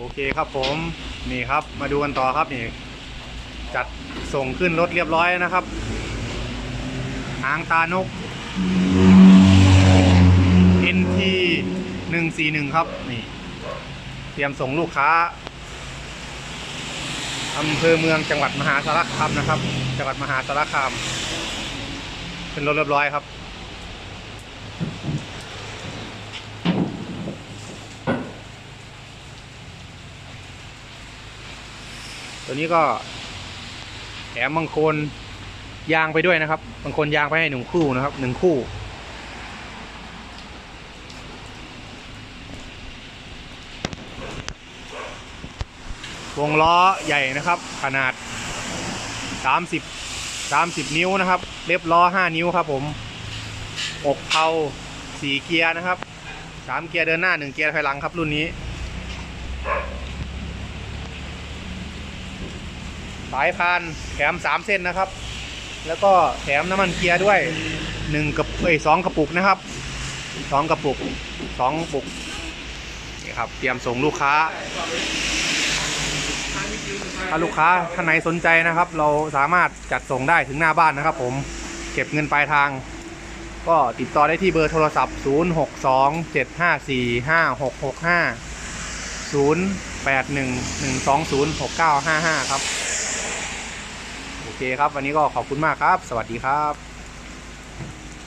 โอเคครับผมนี่ครับมาดูกันต่อครับนี่ จัดส่งขึ้นรถเรียบร้อยนะครับหางตานก NT 141 ครับนี่ เตรียมส่งลูกค้าอำเภอเมืองจังหวัดมหาสารคามนะครับ จังหวัดมหาสารคามขึ้นรถเรียบร้อยครับ ตัวนี้ก็แถมบางคนยางไปด้วยนะครับ บางคนยางไปให้หนึ่งคู่นะครับหนึ่งคู่ วงล้อใหญ่นะครับ ขนาด 30 30 นิ้วนะครับ เล็บล้อ 5 นิ้วครับผมอกเพา4เกียร์นะครับ 3 เกียร์เดินหน้า 1 เกียร์ถอยหลังครับรุ่นนี้ สายพานแถม3เส้นนะครับ แล้วก็แถมน้ำมันเกียร์ด้วย1กับเอ้ยสองกระปุกนะครับ2กระปุก2กระปุกนี่ครับเตรียมส่งลูกค้า ถ้าลูกค้าท่านไหนสนใจนะครับ เราสามารถจัดส่งได้ถึงหน้าบ้านนะครับ ผมเก็บเงินปลายทาง ก็ติดต่อได้ที่เบอร์โทรศัพท์ 0 6 2 7 5 4 5 6 6 5 0 8 1 1 2 0 6 9 5 5 ครับ เคครับ วันนี้ก็ขอบคุณมากครับ สวัสดีครับ